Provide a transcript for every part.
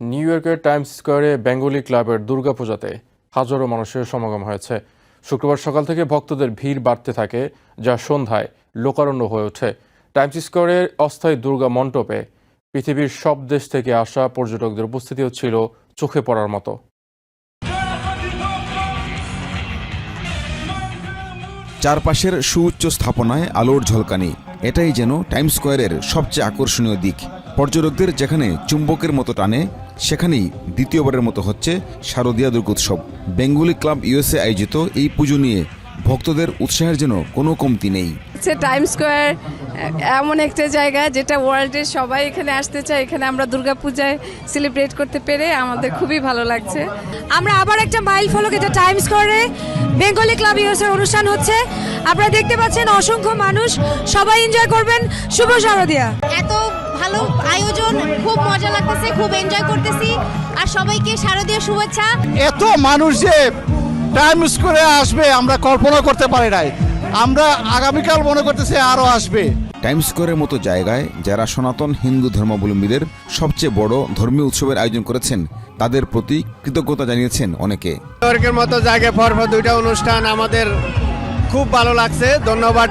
New ইয়র্কের Times স্কোয়ারে Bengali ক্লাবের দুর্গাপূজাতে হাজারো মানুষের সমাগম হয়েছে। শুক্রবার সকাল থেকে ভক্তদের ভিড় বাড়তে থাকে, যা সন্ধ্যায় লোকারণ্য হয়ে ওঠে। টাইমস স্কোয়ারের অস্থায়ী দুর্গা মণ্ডপে পৃথিবীর সব দেশ থেকে আসা পর্যটকদের উপস্থিতিও ছিল চোখে পড়ার মতো। চারপাশের সুউচ্চ স্থাপনায় আলোর ঝলকানি, এটাই যেন টাইম স্কোয়ারের সবচেয়ে আকর্ষণীয় দিক। পর্যটকদের যেখানে চুম্বকের মতো টানে সেখানেই দ্বিতীয়বারের মতো হচ্ছে শারদীয়া দুর্গোৎসব। বেঙ্গলি ক্লাব ইউএসএ আয়োজিত এই পুজো নিয়ে ভক্তদের উৎসাহের যেন কোনো কমতি নেই। টাইম স্কোয়ার এমন একটা জায়গা যেটা ওয়ার্ল্ডের সবাই এখানে আসতে চায় এখানে আমরা দুর্গাপূজায় সেলিব্রেট করতে পেরে আমাদের খুবই ভালো লাগছে। আমরা আবার একটা মাইল ফলক এটা টাইম স্কোয়ারে বেঙ্গলি ক্লাব ইউএসের অনুষ্ঠান হচ্ছে আপনারা দেখতে পাচ্ছেন অসংখ্য মানুষ সবাই এনজয় করবেন। শুভ শারদিয়া। এত ভালো আয়োজন খুব মজা লাগতেছে খুব এনজয় করতেছি। আর সবাইকে শারদীয় শুভেচ্ছা। এত মানুষ যে টাইম স্কোয়ারে আসবে আমরা কল্পনা করতে পারি নাই। আমরা আগামীকাল মনে করতেছি আরও আসবে। টাইম স্কোয়ারের মতো জায়গায় যারা সনাতন হিন্দু ধর্মাবলম্বীদের সবচেয়ে বড় ধর্মীয় উৎসবের আয়োজন করেছেন তাদের প্রতি কৃতজ্ঞতা জানিয়েছেন অনেকে। নিউইয়র্কের মতো জায়গায় পরপর দুইটা অনুষ্ঠান আমাদের খুব ভালো লাগছে। ধন্যবাদ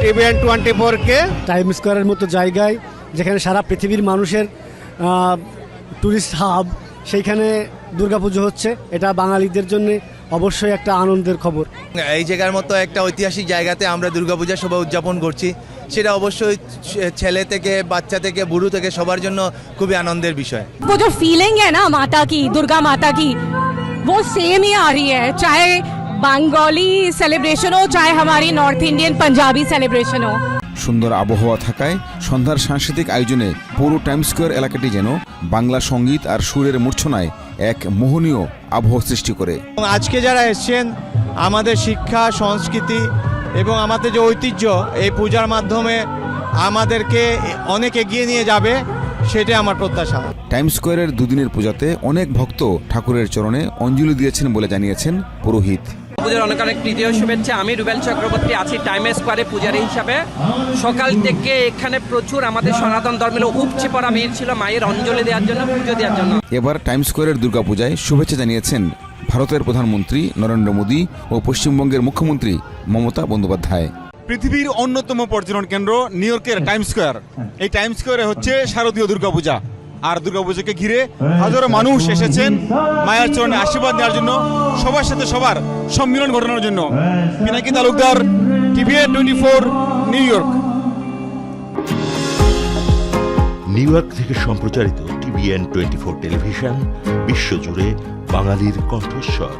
টিভিএন টোয়েন্টি ফোরকে টাইম স্কোয়ারের মতো জায়গায় যেখানে সারা পৃথিবীর মানুষের ট্যুরিস্ট হাব সেইখানে দুর্গাপুজো হচ্ছে এটা বাঙালিদের জন্য অবশ্যই একটা আনন্দের খবর এই জায়গার মতো একটা ঐতিহাসিক জায়গাতে আমরা দুর্গাপূজা সবাই উদযাপন করছি সেটা অবশ্যই ছে- ছেলে থেকে বাচ্চা থেকে বুড়ো থেকে সবার জন্য খুবই আনন্দের বিষয় वो जो फीलिंग है ना माता की दुर्गा माता की वो सेम ही आ रही है चाहे बंगाली सेलिब्रेशन हो चाहे हमारी नॉर्थ इंडियन पंजाबी सेलिब्रेशन हो সুন্দর আবহাওয়া থাকায় সন্ধ্যার সাংস্কৃতিক আয়োজনে পুরো টাইম স্কোয়ার এলাকাটি যেন বাংলা সংগীত আর সুরের মূর্ছনায় এক মোহনীয় আবহাওয়া সৃষ্টি করে। এবং আজকে যারা এসছেন আমাদের শিক্ষা সংস্কৃতি এবং আমাদের যে ঐতিহ্য এই পূজার মাধ্যমে আমাদেরকে অনেক এগিয়ে নিয়ে যাবে সেটাই আমার প্রত্যাশা। টাইম স্কোয়ারের দুদিনের পূজাতে অনেক ভক্ত ঠাকুরের চরণে অঞ্জলি দিয়েছেন বলে জানিয়েছেন পুরোহিত। পূজার অনেক অনেক তৃতীয় শুভেচ্ছা। আমি রুবেল চক্রবর্তী আছি টাইম স্কোয়ারে পূজারী হিসাবে। সকাল থেকে এখানে প্রচুর আমাদের সনাতন ধর্মের উপচে পড়া ভিড় ছিল মায়ের অঞ্জলি দেওয়ার জন্য পুজো দেওয়ার জন্য। এবার টাইম স্কোয়ারের দুর্গাপূজায় শুভেচ্ছা জানিয়েছেন ভারতের প্রধানমন্ত্রী নরেন্দ্র মোদী ও পশ্চিমবঙ্গের মুখ্যমন্ত্রী মমতা বন্দ্যোপাধ্যায়। পৃথিবীর অন্যতম পর্যটন কেন্দ্র নিউ ইয়র্কের টাইম স্কোয়ার। এই টাইম স্কোয়ারে হচ্ছে শারদীয় দুর্গাপূজা। আর দুর্গাপূজাকে ঘিরে হাজারো মানুষ এসেছেন মায়ের চরণে আশীর্বাদ দেওয়ার জন্য সবার সাথে সবার সম্মিলন ঘটানোর জন্য। Pinaki Talukdar TVA twenty four New York. New York থেকে সম্প্রচারিত টিভিএন টোয়েন্টি ফোর টেলিভিশন বিশ্বজুড়ে বাঙালির কণ্ঠস্বর।